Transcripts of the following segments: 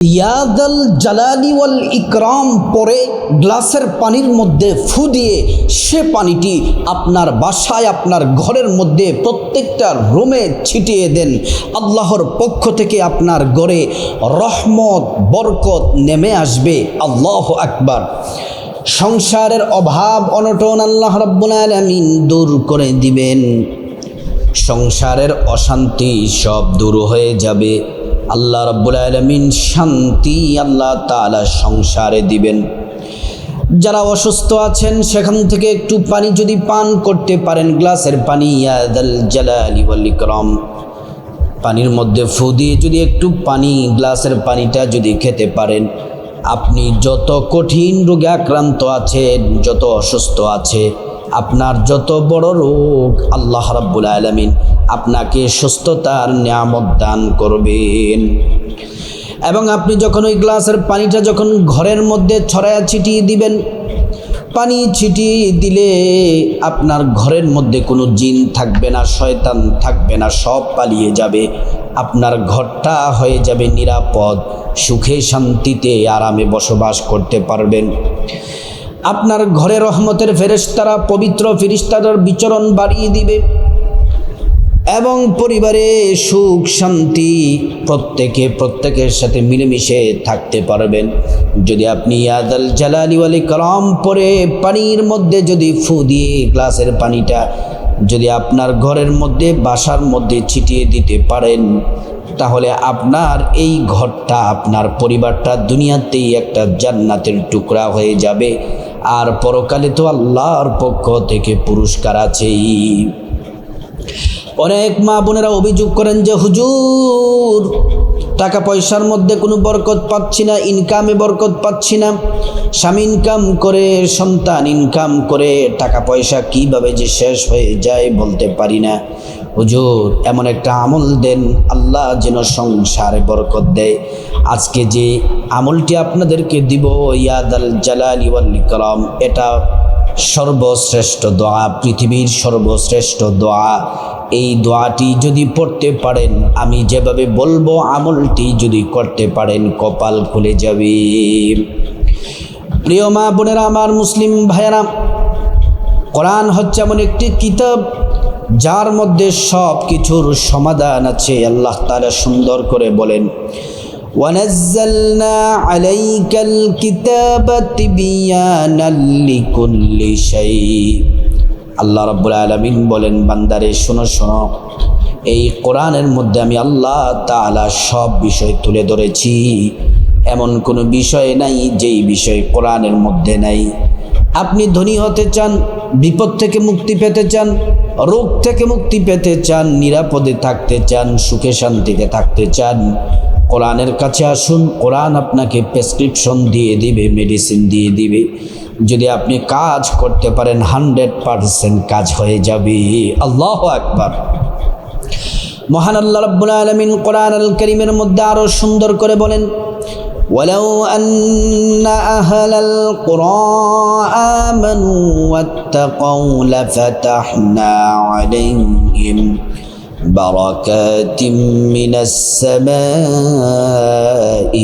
ইয়াদাল জালালি ওয়াল ইকরাম পরে গ্লাসের পানির মধ্যে ফু দিয়ে সে পানিটি আপনার বাসায়, আপনার ঘরের মধ্যে প্রত্যেকটা রুমে ছিটিয়ে দেন। আল্লাহর পক্ষ থেকে আপনার ঘরে রহমত, বরকত নেমে আসবে। আল্লাহ আকবার। সংসারের অভাব, অনটন আল্লাহ রব্বুল আলামিন দূর করে দিবেন। সংসারের অশান্তি সব দূর হয়ে যাবে। আল্লাহ রব্বুল আলমিন শান্তি আল্লাহ তালা সংসারে দিবেন। যারা অসুস্থ আছেন, সেখান থেকে একটু পানি যদি পান করতে পারেন, গ্লাসের পানি ইয়াদাল পানির মধ্যে ফু দিয়ে যদি একটু পানি, গ্লাসের পানিটা যদি খেতে পারেন, আপনি যত কঠিন রোগে আক্রান্ত আছেন, যত অসুস্থ আছে, আপনার যত বড় রোগ, আল্লাহ রাব্বুল আলমিন আপনাকে সুস্থতার নিয়ামত দান করবেন। এবং আপনি যখন ওই গ্লাসের পানিটা যখন ঘরের মধ্যে ছড়ায়া ছিটিয়ে দিবেন, পানি ছিটিয়ে দিলে আপনার ঘরের মধ্যে কোনো জিন থাকবে না, শয়তান থাকবে না, সব পালিয়ে যাবে। আপনার ঘরটা হয়ে যাবে নিরাপদ, সুখে শান্তিতে, আরামে বসবাস করতে পারবেন। আপনার ঘরে রহমতের ফেরেস্তারা পবিত্র ফিরিস্তাদের বিচরণ বাড়িয়ে দিবে। এবং পরিবারে সুখ, শান্তি প্রত্যেকে, প্রত্যেকের সাথে মিলেমিশে থাকতে পারবেন। যদি আপনি ইয়াদাল জালালি ওয়ালি কলম পরে পানির মধ্যে যদি ফু দিয়ে গ্লাসের পানিটা যদি আপনার ঘরের মধ্যে, বাসার মধ্যে ছিটিয়ে দিতে পারেন, তাহলে আপনার এই ঘরটা, আপনার পরিবারটা দুনিয়াতেই একটা জান্নাতের টুকরা হয়ে যাবে। আর পরকালে তো আল্লাহর পক্ষ থেকে পুরস্কার আছেই। অনেক মা বোনেরা অভিযোগ করেন যে, হুজুর টাকা পয়সার মধ্যে কোনো বরকত পাচ্ছি না ইনকামে বরকত পাচ্ছি না। স্বামী ইনকাম করে, সন্তান ইনকাম করে টাকা পয়সা কীভাবে যে শেষ হয়ে যায় বলতে পারি না। হুজুর, এমন একটা আমল দেন, আল্লাহ যেন সংসারে বরকত দেয়। আজকে যে আমলটি আপনাদেরকে দিব ইয়াদ আল জালালি ইকরাম, এটা সর্বশ্রেষ্ঠ দোয়া, পৃথিবীর সর্বশ্রেষ্ঠ দোয়া। এই দোয়াটি যদি পড়তে পারেন, আমি যেভাবে বলব, আমলটি যদি করতে পারেন, কপাল খুলে যাবে। প্রিয় মা বোনেরা, আমার মুসলিম ভাইয়েরা, কোরআন হচ্ছে এমন একটি কিতাব, যার মধ্যে সব কিছুর সমাধান আছে। আল্লাহ তাআলা সুন্দর করে বলেন ونزلنا عليك الكتاب تبيانا لكل شيء আল্লাহ রাব্বুল আলামিন বলেন বান্দারে শোনো শোনো এই কোরআনের মধ্যে আমি আল্লাহ তাআলা সব বিষয় তুলে ধরেছি এমন কোনো বিষয় নাই যেই বিষয় কোরআনের মধ্যে নাই আপনি ধনী হতে চান বিপদ থেকে মুক্তি পেতে চান রোগ থেকে মুক্তি পেতে চান নিরাপদে থাকতে চান সুখে শান্তিতে থাকতে চান কোরআনের কাছে আসুন কোরআন আপনাকে প্রেসক্রিপশন দিয়ে দিবে মেডিসিন দিয়ে দিবে যদি আপনি কাজ করতে পারেন হান্ড্রেড পারসেন্ট কাজ হয়ে যাবে আল্লাহ আকবার মহান আল্লাহ রাব্বুল আলামিন কোরআন আল করিমের মধ্যে আরো সুন্দর করে বলেন ولو أن أهل القرى آمنوا واتقوا لفتحنا عليهم بركات من السماء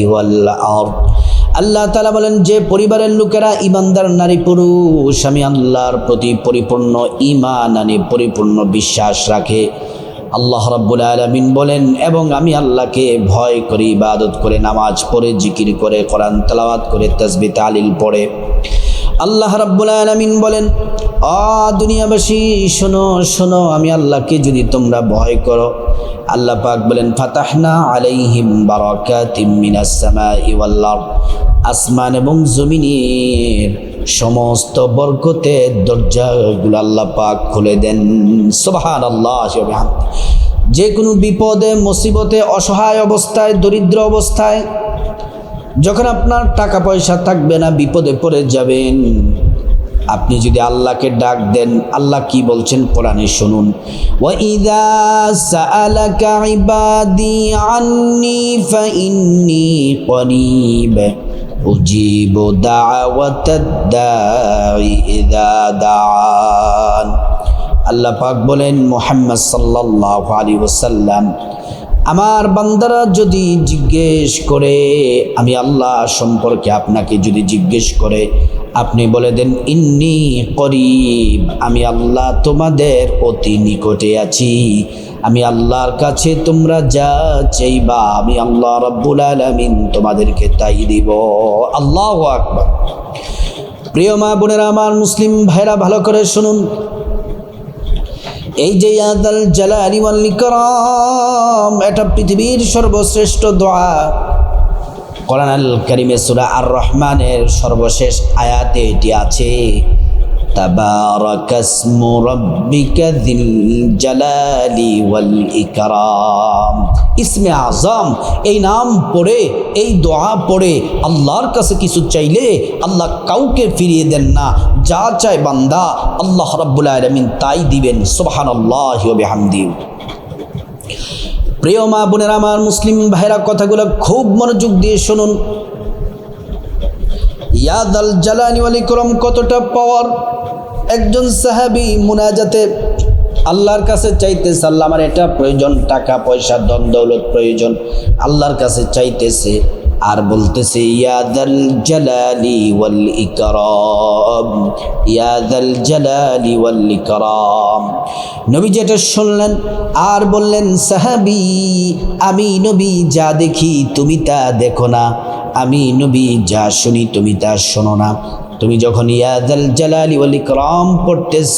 والأرض আল্লাহ তালা বলেন যে পরিবারের লোকেরা ইমানদার নারী পুরুষ আমি আল্লাহর প্রতি পরিপূর্ণ ইমান আনে পরিপূর্ণ বিশ্বাস রাখে আল্লাহ রাব্বুল আলমিন বলেন এবং আমি আল্লাহকে ভয় করি ইবাদত করে নামাজ পড়ে জিকির করে কোরআন তালাওয়াত করে তসবি তালিল পড়ে আল্লাহ রাব্বুল আলমিন বলেন অ দুনিয়াবাসী, শোনো শোনো, আমি আল্লাহকে যদি তোমরা ভয় করো, আল্লাহ পাক বলেন, ফাতাহনা আলাইহিম বারাকাতিম মিনাস সামাই ওয়াল আরদ আসমান এবং জমিনের সমস্ত বরকতের দরজাগুলো আল্লাহ পাক খুলে দেন। সুবহান আল্লাহ যে কোনো বিপদে, মুসিবতে, অসহায় অবস্থায়, দরিদ্র অবস্থায় যখন আপনার টাকা পয়সা থাকবে না, বিপদে পড়ে যাবেন। আপনি যদি আল্লাহকে ডাক দেন, আল্লাহ কি বলছেন কোরআনে শুনুন। আল্লাহ পাক বলেন, মুহাম্মদ সাল্লাল্লাহু আলাইহি ওয়াসাল্লাম আমার বান্দারা যদি জিজ্ঞেস করে, আমি আল্লাহ সম্পর্কে আপনাকে যদি জিজ্ঞেস করে, আপনি বলে দেন, ইন্নি করিব, আমি আল্লাহ তোমাদের অতি নিকটে আছি। আমি আল্লাহর কাছে তোমরা যা চাইবা, আমি আল্লাহ রব্বুল আলমিন তোমাদেরকে তাই দিব। আল্লাহ আকবার। প্রিয় মা বোনেরা, আমার মুসলিম ভাইরা, ভালো করে শুনুন। এই যে ইয়াদাল জালালি ওয়াল ইকরাম, এটা পৃথিবীর সর্বশ্রেষ্ঠ দোয়া। কোরআন আল কারিমে সূরা আর রহমানের সর্বশেষ আয়াতে এটি আছে। তাবারাকাসমু রাব্বিকা যিল জালালি ওয়াল ইকরাম। ইসমে আজম, এই নাম পড়ে, এই দোয়া পড়ে, আল্লাহর কাছে কিছু চাইলে আল্লাহ কাউকে ফিরিয়ে দেন না। যা চায় বান্দা আল্লাহ রাব্বুল আলামিন তাই দিবেন, সুবহানাল্লাহি ওয়া বিহামদিহি প্রিয় মা বোনেরা, আমার মুসলিম ভাইরা, কথাগুলো খুব মনোযোগ দিয়ে শুনুন। ইয়াদ আল জালানি আল ইকরম, কতটা পাওয়ার একজন সাহাবি মুনাজাতে আল্লাহর কাছে চাইতেছে, আল্লাহ, আমার এটা প্রয়োজন, টাকা, পয়সা দন প্রয়োজন। আল্লাহর কাছে চাইতেছে আর বলতেছে ইয়াদাল জালালি ওয়াল ইকরাম ইয়াদাল জালালি ওয়াল ইকরাম। নবী যেটা শুনলেন আর বললেন, সাহাবি, আমি নবী যা দেখি তুমি তা দেখো না, আমি নবী যা শুনি তুমি তা শোনো না। তুমি যখন ইয়াদাল জালালি ওয়াল ইকরাম পড়তেছ,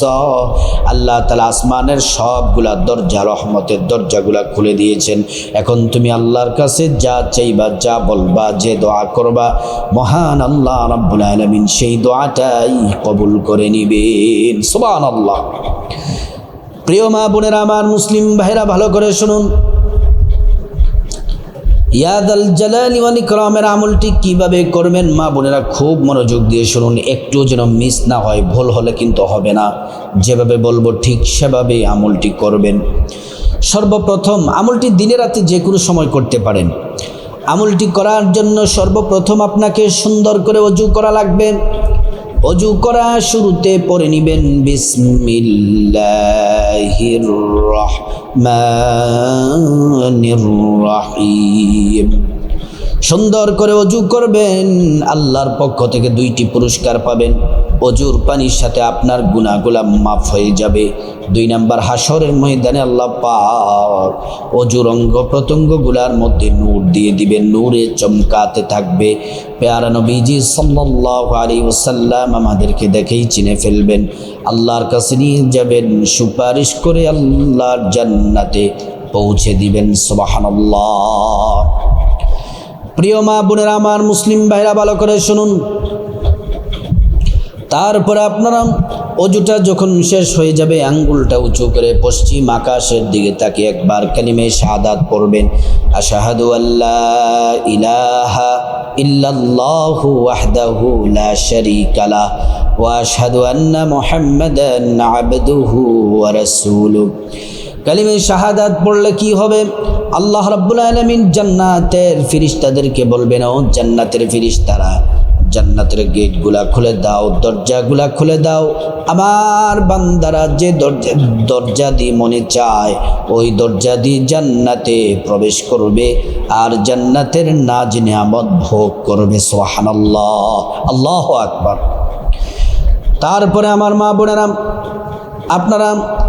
আল্লাহ তালা আসমানের সবগুলা দরজা, রহমতের দরজাগুলা খুলে দিয়েছেন। এখন তুমি আল্লাহর কাছে যা চাইবা, যা বলবা, যে দোয়া করবা, মহান আল্লাহ রাব্বুল আলামিন সেই দোয়াটাই কবুল করে নিবেন। সুবহানাল্লাহ। প্রিয় মা বোনেরা, আমার মুসলিম ভাইরা ভালো করে শুনুন। ইয়াদাল জালালি ওয়াল ইকরামের আমলটি কীভাবে করবেন? মা বোনেরা খুব মনোযোগ দিয়ে শুনুন একটু যেন মিস না হয়, ভুল হলে কিন্তু হবে না। যেভাবে বলব, ঠিক সেভাবে আমলটি করবেন। সর্বপ্রথম, আমলটি দিনে রাতে যে কোনো সময় করতে পারেন। আমলটি করার জন্য সর্বপ্রথম আপনাকে সুন্দর করে অজু করা লাগবে। অজু করা শুরুতে পড়ে নিবেন বিসমিল্লাহির রহমানির রহিম। সুন্দর করে অজু করবেন, আল্লাহর পক্ষ থেকে দুইটি পুরস্কার পাবেন। অজুর পানির সাথে আপনার গুণাগুলা মাফ হয়ে যাবে। দুই নাম্বার হাসরের ময়দানে আল্লাহ পাক অজুর অঙ্গ প্রত্যঙ্গগুলার মধ্যে নূর দিয়ে দিবেন, নূরে চমকাতে থাকবে। পেয়ারা নবীজি সাল্লাল্লাহু আলাইহি ওয়াসাল্লাম আমাদেরকে দেখেই চিনে ফেলবেন। আল্লাহর কাছে নিয়ে যাবেন, সুপারিশ করে আল্লাহর জান্নাতে পৌঁছে দিবেন, সুবহানাল্লাহ। প্রিয় মা বোনেরা, আমার মুসলিম ভাইরা, ভালো করে শুনুন। তারপরে আপনারা অজুটা যখন শেষ হয়ে যাবে, আঙ্গুলটা উঁচু করে পশ্চিম আকাশের দিকে তাকে একবার কালিমে শাহাদাত পড়বেন। আশাহাদু আল্লাহ ইলাহা ইল্লাল্লাহু লা আন্না মুহাম্মাদান আবদুহু কালিমে শাহাদাত পড়লে কি হবে? আল্লাহ রাব্বুল আলমিন জান্নাতের ফিরিস্তাদেরকে বলবেন, ও জান্নাতের ফিরিস্তারা, জান্নাতের গেটগুলা খুলে দাও, দরজাগুলা খুলে দাও। আমার বান্দারা যে দরজা দরজা দিয়ে মনে চায়, ওই দরজা দিয়ে জান্নাতে প্রবেশ করবে আর জান্নাতের নাজ নিয়ামত ভোগ করবে। সোহানাল্লাহ আল্লাহ আকবার। তারপরে আমার মা বোনেরা আপনারা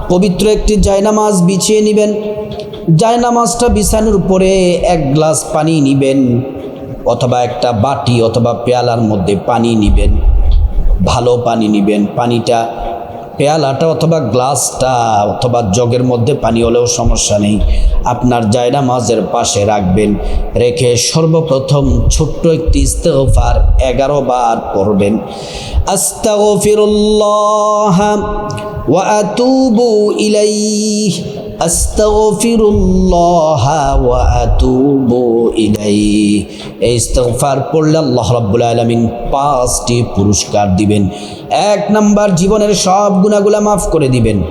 পবিত্র একটি জায়নামাজ বিছিয়ে নেবেন। জায়নামাজটা বিছানোর উপরে এক গ্লাস পানি নেবেন, অথবা একটা বাটি অথবা পেয়ালার মধ্যে পানি নেবেন। ভালো পানি নেবেন, পানিটা পেয়ালাটা অথবা গ্লাসটা অথবা জগের মধ্যে পানি হলেও সমস্যা নেই। আপনার জায়না মাঝের পাশে রাখবেন, রেখে সর্বপ্রথম ছোট্ট একটি ইস্তেফার এগারো বার পড়বেন। আস্তাগফিরুল্লাহ ওয়া আতুবু আস্তাগফিরুল্লাহ ওয়া আতুবু ইলাইহি। এই ইস্তেগফার পড়লে আল্লাহ রাব্বুল আলামিন পাঁচটি পুরস্কার দিবেন। এক নাম্বার, জীবনের সব গুণাগুলা মাফ করে দিবেন।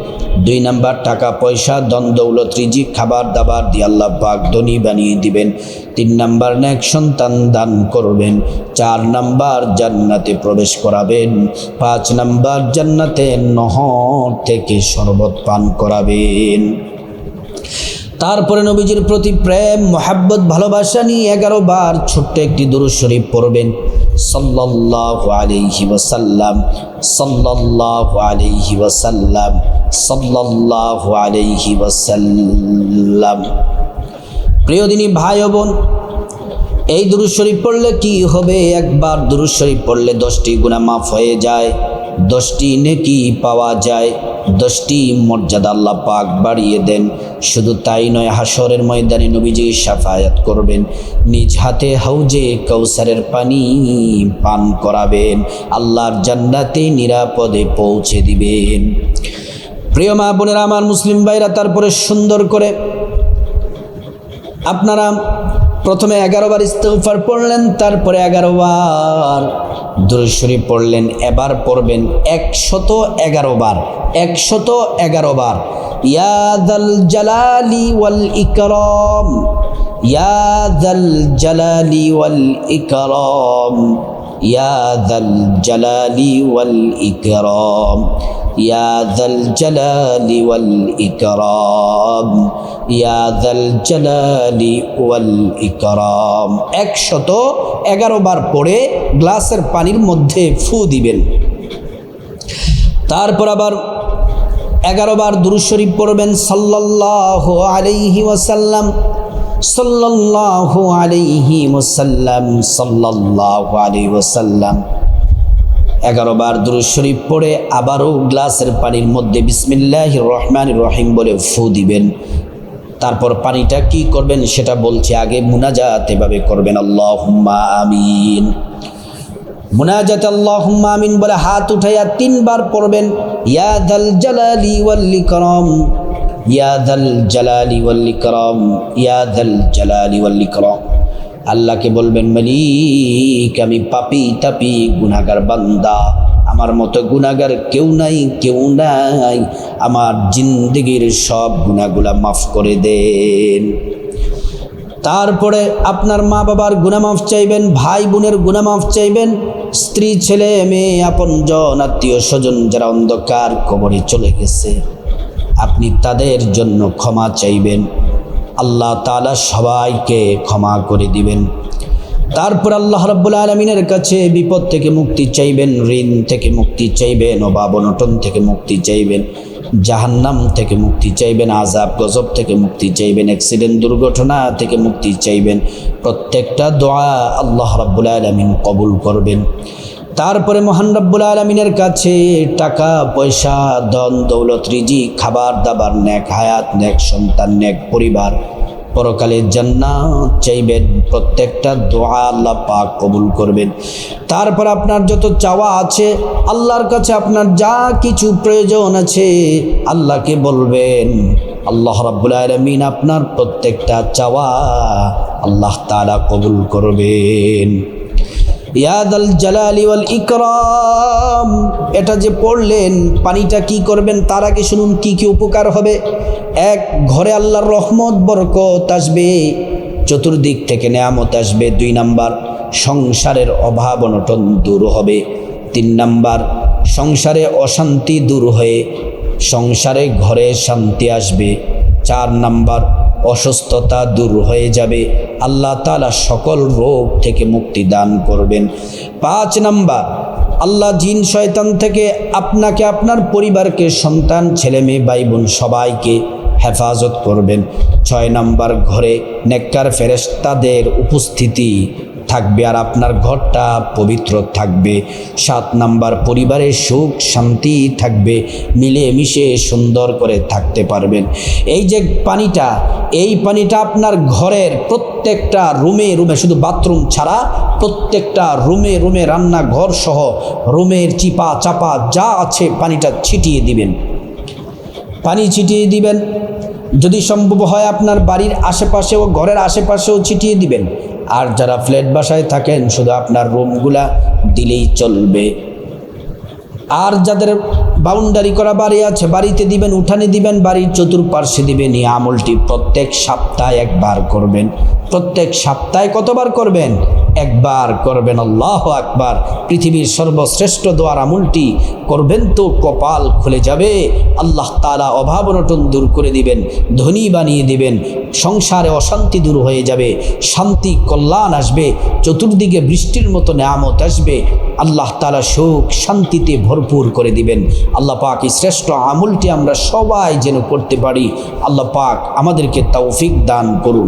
দুই নাম্বার, টাকা, পয়সা দন দৌলত, রিজিক, খাবার, দাবার দিয়ে আল্লাহ পাক ধনী বানিয়ে দিবেন। তিন নাম্বার, নেক সন্তান দান করবেন। চার নাম্বার, জান্নাতে প্রবেশ করাবেন। পাঁচ নাম্বার, জান্নাতে নহর থেকে শরবত পান করাবেন। তারপরে নবীজির প্রতি প্রেম, মোহাব্বত, ভালোবাসা নিয়ে এগারো বার ছোট্ট একটি দুরুদ শরীফ পড়বেন। সাল্লাহ আলাইহি ওয়াসাল্লাম সাল্লাহ আলাইহি ওয়াসাল্লাম সাল্লাহ আলাইহি ওয়াসাল্লাম। প্রিয় দিনী ভাই বোন এই দুরুদ শরীফ পড়লে কি হবে? একবার দুরুদ শরীফ পড়লে দশটি গুণা মাফ হয়ে যায়, দশটি নেকি পাওয়া যায়, দশটি মর্যাদা আল্লাহ পাক বাড়িয়ে দেন। শুধু তাই নয় হাসরের ময়দানে নবীজি সাফায়াত করবেন, নিজ হাতে হাউজে কৌসারের পানি পান করাবেন, আল্লাহর জান্নাতে নিরাপদে পৌঁছে দিবেন। প্রিয় মা বোনেরা, আমার মুসলিম ভাইরা, তারপরে সুন্দর করে আপনারা প্রথমে এগারো বার ইস্তফার পড়লেন, তারপরে এগারো বার পড়লেন, এবার পড়বেন একশত এগারো বার একশত এগারো বার ইয়াদাল জালালি ওয়াল ইকরম ইয়াদাল জালালি ওয়াল ইকরম ইয়াদাল জালালি ওয়াল ইকরম। يا ذا الجلال والإكرام يا ذا الجلال والإكرام একশত এগারো বার পড়ে গ্লাসের পানির মধ্যে ফু দিবেন তারপর আবার এগারো বার দুরুশরীফ পড়বেন সাল্লাল্লাহু আলাইহি ওয়াসাল্লাম সাল্লাল্লাহু আলাইহি ওয়াসাল্লাম সাল্লাল্লাহু আলাইহি ওয়াসাল্লাম এগারো বার দুরুদ শরীফ পড়ে আবারও গ্লাসের পানির মধ্যে বিসমিল্লাহ রহমান রহিম বলে ফু দিবেন। তারপর পানিটা কি করবেন সেটা বলছে আগে, মুনাজাত এভাবে করবেন। আল্লাহ আমিন। মুনাজাত আল্লাহ আমিন বলে হাত উঠাইয়া তিনবার পড়বেন। ইয়াদাল জালালি ওয়াল ইকরাম ইয়াদাল জালালি ওয়াল ইকরাম ইয়াদাল জালালি ওয়াল ইকরাম। আল্লাহকে বলবেন, মালিক, আমি পাপি, তাপি গুনাগার বান্দা। আমার মতো গুনাগার কেউ নাই কেউ নাই। আমার জিন্দগির সব গুনাগুলা মাফ করে দেন। তারপরে আপনার মা বাবার গুনামাফ চাইবেন ভাই বোনের গুনামাফ চাইবেন, স্ত্রী, ছেলে, মেয়ে, আপনজন আত্মীয় স্বজন যারা অন্ধকার কবরে চলে গেছে, আপনি তাদের জন্য ক্ষমা চাইবেন। আল্লাহ তালা সবাইকে ক্ষমা করে দিবেন। তারপর আল্লাহ রব্বুল আলমিনের কাছে বিপদ থেকে মুক্তি চাইবেন, ঋণ থেকে মুক্তি চাইবেন, অভাব অনটন থেকে মুক্তি চাইবেন, জাহান্নাম থেকে মুক্তি চাইবেন আজাব গজব থেকে মুক্তি চাইবেন অ্যাক্সিডেন্ট দুর্ঘটনা থেকে মুক্তি চাইবেন। প্রত্যেকটা দোয়া আল্লাহ রব্বুল আলমিন কবুল করবেন। তারপরে মহান রব্বুল আলমিনের কাছে টাকা, পয়সা দন দৌলত রিজি খাবার, দাবার ন্যাক হায়াত ন্যাক সন্তান ন্যাক পরিবার পরকালের জান্নাত চাইবেন। প্রত্যেকটা দোয়া আল্লাহ পাক কবুল করবেন। তারপর আপনার যত চাওয়া আছে, আল্লাহর কাছে আপনার যা কিছু প্রয়োজন আছে, আল্লাহকে বলবেন, আল্লাহ রাব্বুল আলমিন আপনার প্রত্যেকটা চাওয়া আল্লাহ তাআলা কবুল করবেন। ইয়াদাল জালালি ওয়াল ইকরাম। এটা যে পড়লেন, পানিটা কি করবেন তার আগে শুনুন কি কি উপকার হবে। এক, ঘরে আল্লাহর রহমত, বরকত আসবে। চতুর্দিক থেকে নেয়ামত আসবে, দুই নাম্বার, সংসারের অভাব অনটন দূর হবে। তিন নাম্বার, সংসারে অশান্তি দূর হয়ে সংসারে ঘরে শান্তি আসবে। চার নাম্বার অসুস্থতা দূর হয়ে যাবে। আল্লাহ তালা সকল রোগ থেকে মুক্তি দান করবেন। পাঁচ নাম্বার, আল্লাহ জিন শয়তান থেকে আপনাকে আপনার পরিবারকে, সন্তান ছেলে মেয়ে ভাই বোন সবাইকে হেফাজত করবেন। ছয় নাম্বার, ঘরে নেককার ফেরেস্তাদের উপস্থিতি। থাকবে আর আপনার ঘরটা পবিত্র থাকবে। সাত নাম্বার, পরিবারের সুখ, শান্তি থাকবে মিলে মিশে সুন্দর করে থাকতে পারবেন। এই যে পানিটা, এই পানিটা আপনার ঘরের প্রত্যেকটা রুমে রুমে, শুধু বাথরুম ছাড়া প্রত্যেকটা রুমে রুমে রান্নাঘর সহ রুমের চিপা চাপা যা আছে পানিটা ছিটিয়ে দিবেন। পানি ছিটিয়ে দিবেন। যদি সম্ভব হয় আপনার বাড়ির আশেপাশেও, ঘরের আশেপাশেও ছিটিয়ে দিবেন। আর যারা ফ্ল্যাট বাসায় থাকেন, শুধু আপনার রুমগুলা দিলেই চলবে। আর যাদের বাউন্ডারি করা বাড়ি আছে, বাড়িতে দিবেন, উঠানে দিবেন, বাড়ির চতুর্পার্শ্বে দিবেন, এই আমলটি প্রত্যেক সপ্তাহে একবার করবেন। প্রত্যেক সপ্তাহে কতবার করবেন? একবার করবেন, আল্লাহ আকবার। পৃথিবীর সর্বশ্রেষ্ঠ দোয়ার আমুলটি করবেন তো কপাল খুলে যাবে। আল্লাহ তালা অভাব অনটন দূর করে দিবেন, ধনী বানিয়ে দিবেন, সংসারে অশান্তি দূর হয়ে যাবে, শান্তি, কল্যাণ আসবে, চতুর্দিকে বৃষ্টির মতো নেয়ামত আসবে। আল্লাহ তালা সুখ শান্তিতে ভরপুর করে দিবেন। আল্লাহ পাক এই শ্রেষ্ঠ আমলটি আমরা সবাই যেন করতে পারি। আল্লাহ পাক আমাদেরকে তৌফিক দান করুন।